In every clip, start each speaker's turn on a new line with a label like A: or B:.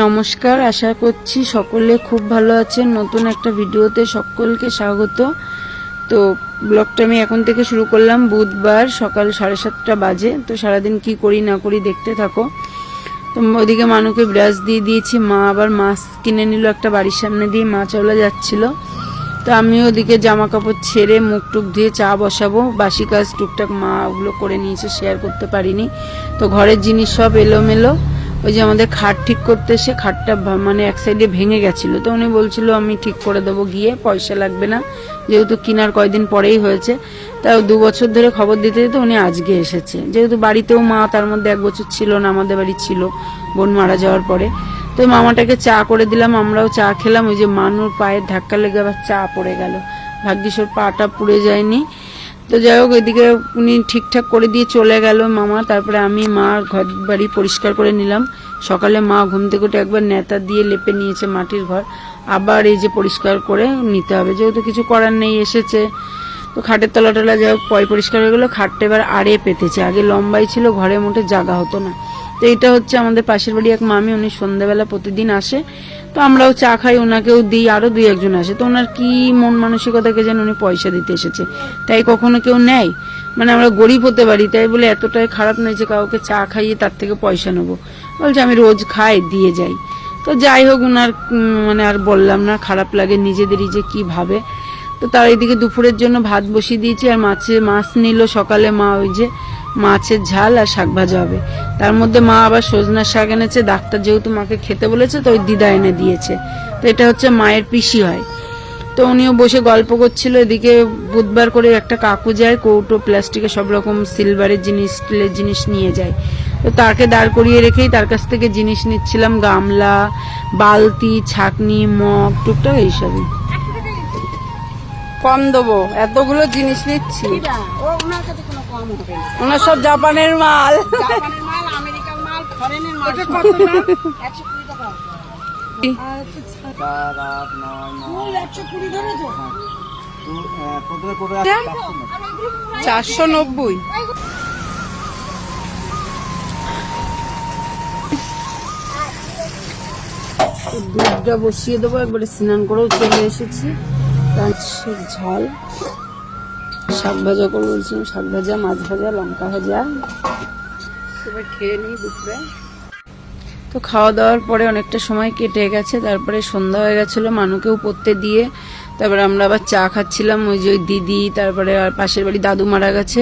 A: নমস্কার, আশা করছি সকলে খুব ভালো আছেন। নতুন একটা ভিডিওতে সকলকে স্বাগত। তো ব্লগটা আমি এখন থেকে শুরু করলাম বুধবার সকাল সাড়ে সাতটা বাজে। তো সারাদিন কি করি না করি দেখতে থাকো। তো ওদিকে মানুকে ব্রাশ দিয়ে দিয়েছি। মা আবার মাছ কিনে নিল একটা বাড়ির সামনে দিয়ে, মা চলে যাচ্ছিল। তো আমি ওদিকে জামা কাপড় ছেড়ে মুখ টুক ধুয়ে চা বসাবো। বাসি কাজ টুকটাক মা ওগুলো করে নিয়েছে শেয়ার করতে পারিনি। তো ঘরের জিনিস সব এলোমেলো। ওই যে আমাদের খাট ঠিক করতে এসে খাটটা মানে এক সাইডে ভেঙে গেছিল। তো উনি বলছিল, আমি ঠিক করে দেবো গিয়ে, পয়সা লাগবে না, যেহেতু কিনার কয়দিন পরেই হয়েছে। তাও দু বছর ধরে খবর দিতে দিতে উনি আজকে এসেছে। যেহেতু বাড়িতেও মা, তার মধ্যে এক বছর ছিল না, আমাদের বাড়ি ছিল, বোন মারা যাওয়ার পরে। তো মামাটাকে চা করে দিলাম, আমরাও চা খেলাম। ওই যে মানুর পায়ের ধাক্কা লেগে আবার চা পড়ে গেল। ভাগ্যিস ওর পাটা পুড়ে যায়নি। তো যাই হোক ওইদিকে উনি ঠিকঠাক করে দিয়ে চলে গেল মামা। তারপরে আমি মা ঘর বাড়ি পরিষ্কার করে নিলাম। সকালে মা ঘুম থেকে উঠে একবার নেতা দিয়ে লেপে নিয়েছে মাটির ঘর। আবার এই যে পরিষ্কার করে নিতে হবে। যেহেতু কিছু করার নেই, এসেছে। তো খাটের তলা টলা যাই হোক, পয় পরিষ্কার হয়ে গেলো। খাটটা এবার আড়ে পেতেছে। আগে লম্বাই ছিল, ঘরে মোটে জাগা হতো না। তো এটা হচ্ছে আমাদের পাশের বাড়ি এক মামি, উনি সন্ধ্যাবেলা প্রতিদিন আসে। তো আমরাও চা খাই ওনাকেও দিই আরও দুই একজন আসে। তো ওনার কি মন মানসিকতাকে যেন উনি পয়সা দিতে এসেছে। তাই কখনো কেউ নেয়? মানে আমরা গরিব হতে পারি, তাই বলে এতটাই খারাপ নয় যে কাউকে চা খাইয়ে তার থেকে পয়সা নেব। বলছে, আমি রোজ খাই, দিয়ে যাই। তো যাই হোক ওনার মানে আর বললাম না, খারাপ লাগে নিজেদেরই যে কি ভাবে। তো তার এইদিকে দুপুরের জন্য ভাত বসিয়ে দিয়েছি, আর মাছে মাছ নিল সকালে মা ওই যে। মাছের ঝাল আর শাক ভাজা হবে। তার মধ্যে মা আবার সজনার শাক এনেছে। ডাক্তার যেহেতু মাকে খেতে বলেছে, তো ওই দিদা এনে দিয়েছে। তো এটা হচ্ছে মায়ের পিসি হয়। তো উনিও বসে গল্প করছিল। এদিকে বুধবার করে একটা কাকু যায়, কৌটো প্লাস্টিকের সব রকম সিলভারের জিনিস স্টিলের জিনিস নিয়ে যায়। তো তাকে দাঁড় করিয়ে রেখেই তার কাছ থেকে জিনিস নিচ্ছিলাম। গামলা, বালতি, ছাকনি, মগ, টুকটাক এইসবই। কম দেবো। এতগুলো জিনিস নিচ্ছি।
B: ওনার কাছে কোনো কম হবে না।
A: ওনার সব জাপানের মাল।
C: চারশো
A: নব্বই। দুধটা বসিয়ে দেবো একবারে স্নান করেও চলে এসেছি। মাছের ঝাল। শাক ভাজা করে বলছিলাম, শাক ভাজা, মাছ ভাজা, লঙ্কা ভাজা। এবার খেয়ে নিই দুপুরে। তো খাওয়া দাওয়ার পরে অনেকটা সময় কেটে গেছে, তারপরে সন্ধ্যা হয়ে গেছিল মানুকেও পড়তে দিয়ে। তারপরে আমরা আবার চা খাচ্ছিলাম, ওই যে ওই দিদি, তারপরে আর পাশের বাড়ি দাদু মারা গেছে।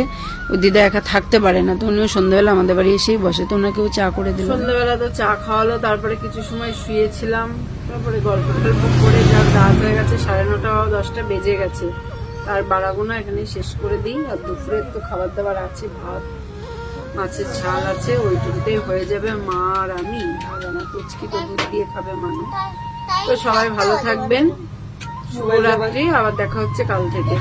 A: ওই দিদা একা থাকতে পারে না, তো উনিও সন্ধ্যাবেলা আমাদের বাড়ি এসেই বসে, তো ওনাকেও চা করে দিল সন্ধ্যাবেলা তো চা খাওয়ালো তারপরে কিছু সময় শুয়েছিলাম, তারপরে গল্প টল্প করে রাত হয়ে গেছে, সাড়ে নটা দশটা বেজে গেছে। তার বাড়াগুনা এখানে শেষ করে দিই। আর দুপুরের তো খাবার দাবার আছে, ভাত, মাছের ঝাল আছে, ওইটুকুতেই হয়ে যাবে মা আর আমি। আর আমার কুচকি তো দুধ দিয়ে খাবে মানুষ তো সবাই ভালো থাকবেন। শুভরাত্রি, আবার দেখা হচ্ছে কাল থেকে।